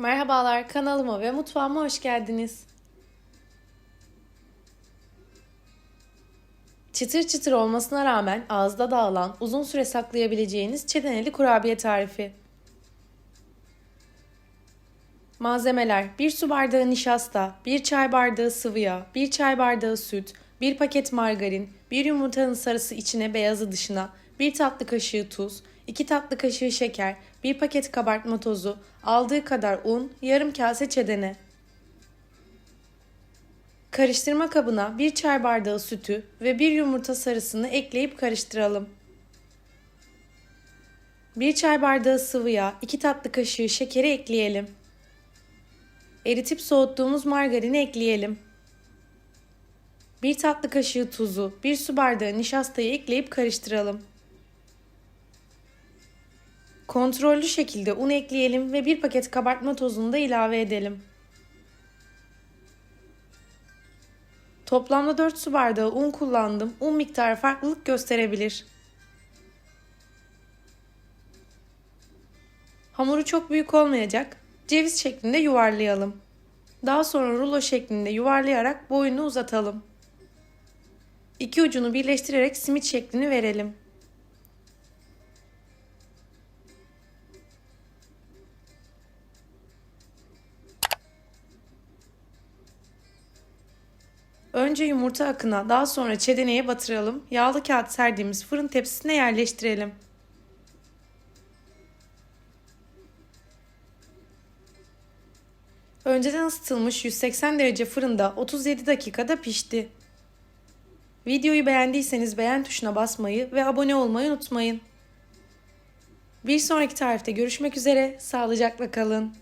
Merhabalar, kanalıma ve mutfağıma hoş geldiniz. Çıtır çıtır olmasına rağmen ağızda dağılan, uzun süre saklayabileceğiniz çedeneli kurabiye tarifi. Malzemeler 1 su bardağı nişasta, 1 çay bardağı sıvı yağ, 1 çay bardağı süt, 1 paket margarin, 1 yumurtanın sarısı içine beyazı dışına, 1 tatlı kaşığı tuz, 2 tatlı kaşığı şeker, 1 paket kabartma tozu, aldığı kadar un, yarım kase çedene. Karıştırma kabına 1 çay bardağı sütü ve 1 yumurta sarısını ekleyip karıştıralım. 1 çay bardağı sıvı yağ, 2 tatlı kaşığı şekeri ekleyelim. Eritip soğuttuğumuz margarini ekleyelim. 1 tatlı kaşığı tuzu, 1 su bardağı nişastayı ekleyip karıştıralım. Kontrollü şekilde un ekleyelim ve 1 paket kabartma tozunu da ilave edelim. Toplamda 4 su bardağı un kullandım. Un miktarı farklılık gösterebilir. Hamuru çok büyük olmayacak. Ceviz şeklinde yuvarlayalım. Daha sonra rulo şeklinde yuvarlayarak boyunu uzatalım. İki ucunu birleştirerek simit şeklini verelim. Önce yumurta akına, daha sonra çedeneye batıralım. Yağlı kağıt serdiğimiz fırın tepsisine yerleştirelim. Önceden ısıtılmış 180 derece fırında 37 dakikada pişti. Videoyu beğendiyseniz beğen tuşuna basmayı ve abone olmayı unutmayın. Bir sonraki tarifte görüşmek üzere, sağlıcakla kalın.